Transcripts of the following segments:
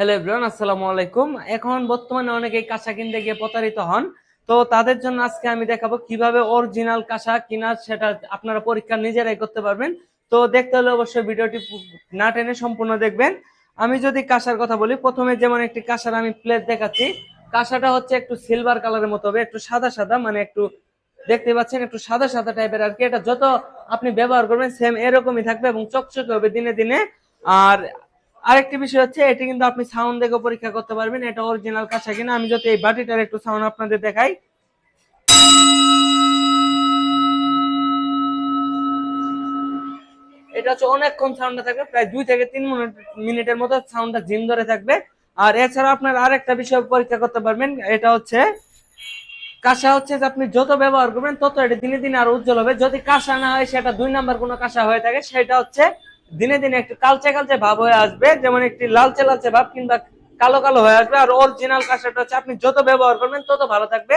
Hello everyone, আসসালামু আলাইকুম। এখন বর্তমানে অনেকেই কাঁচা কিনতে গিয়ে প্রতারিত হন। তো তাদের জন্য আজকে আমি দেখাবো কীভাবে অরিজিনাল কাঁচা কিনা সেটা আপনারা পরীক্ষা নিজেরাই করতে পারবেন। তো দেখতে হলে অবশ্যই ভিডিওটি না টেনে সম্পূর্ণ দেখবেন। আমি যদি কাঁসার কথা বলি, প্রথমে যেমন একটি কাঁসার আমি প্লেট দেখাচ্ছি, কাঁসাটা হচ্ছে একটু সিলভার কালারের মতো হবে, একটু সাদা সাদা মানে একটু দেখতে পাচ্ছেন, একটু সাদা সাদা টাইপের আর কি। এটা যত আপনি ব্যবহার করবেন সেম এরকমই থাকবে এবং চকচকে হবে দিনে দিনে। আর আরেকটি বিষয় হচ্ছে, এটি কিন্তু আপনি সাউন্ড দেখে পরীক্ষা করতে পারবেন, এটা অরিজিনাল কাঁচা কিনা। আমি যদি এই বাটিটার একটু সাউন্ড আপনাদের দেখাই। এটা হচ্ছে অনেকক্ষণ সাউন্ডটা থাকবে, প্রায় দুই থেকে তিন মিনিট মিনিটের মতো সাউন্ডটা জিম ধরে থাকবে। আর এছাড়া আপনার আরেকটা বিষয় পরীক্ষা করতে পারবেন, এটা হচ্ছে কাঁসা হচ্ছে যে আপনি যত ব্যবহার করবেন, তত এটা দিনে দিনে আরও উজ্জ্বল হবে। যদি কাঁসা না হয়, সেটা দুই নাম্বার কোনো কাঁসা হয়ে থাকে, সেটা হচ্ছে দিনে দিনে একটু কালচে কালচে ভাব হয়ে আসবে, যেমন একটি লালচে লালচে ভাব কিংবা কালো কালো হয়ে আসবে, আর অরিজিনাল কাঁসাটা হচ্ছে আপনি যত ব্যবহার করবেন তত ভালো থাকবে।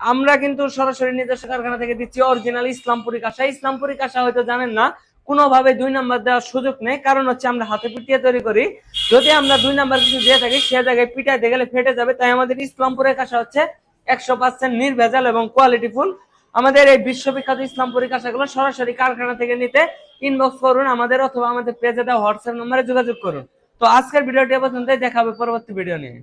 আমরা কিন্তু সরাসরি নিজস্ব কারখানা থেকে দিচ্ছি অরিজিনাল ইসলামপুরি কাঁসা। ইসলামপুরি কাঁসা হয়তো জানেন না, কোনোভাবে দুই নাম্বার দেওয়ার সুযোগ নেই, কারণ হচ্ছে আমরা হাতে পিটিয়ে তৈরি করি। যদি আমরা দুই নাম্বার কিছু দিয়ে থাকি, সে জায়গায় পিটাইতে গেলে ফেটে যাবে। তাই আমাদের ইসলামপুরের কাঁসা হচ্ছে একশো পার্সেন্ট নির্ভেজাল এবং কোয়ালিটিফুল আমাদের এই বিশ্ববিখ্যাত ইসলাম পরিকাশাগুলো সরাসরি কারখানা থেকে নিতে ইনবক্স করুন আমাদের অথবা আমাদের পেজে দেওয়া হোয়াটসঅ্যাপ নম্বরে যোগাযোগ করুন। তো আজকের ভিডিওটি পর্যন্ত দেখাবে পরবর্তী ভিডিও নিয়ে।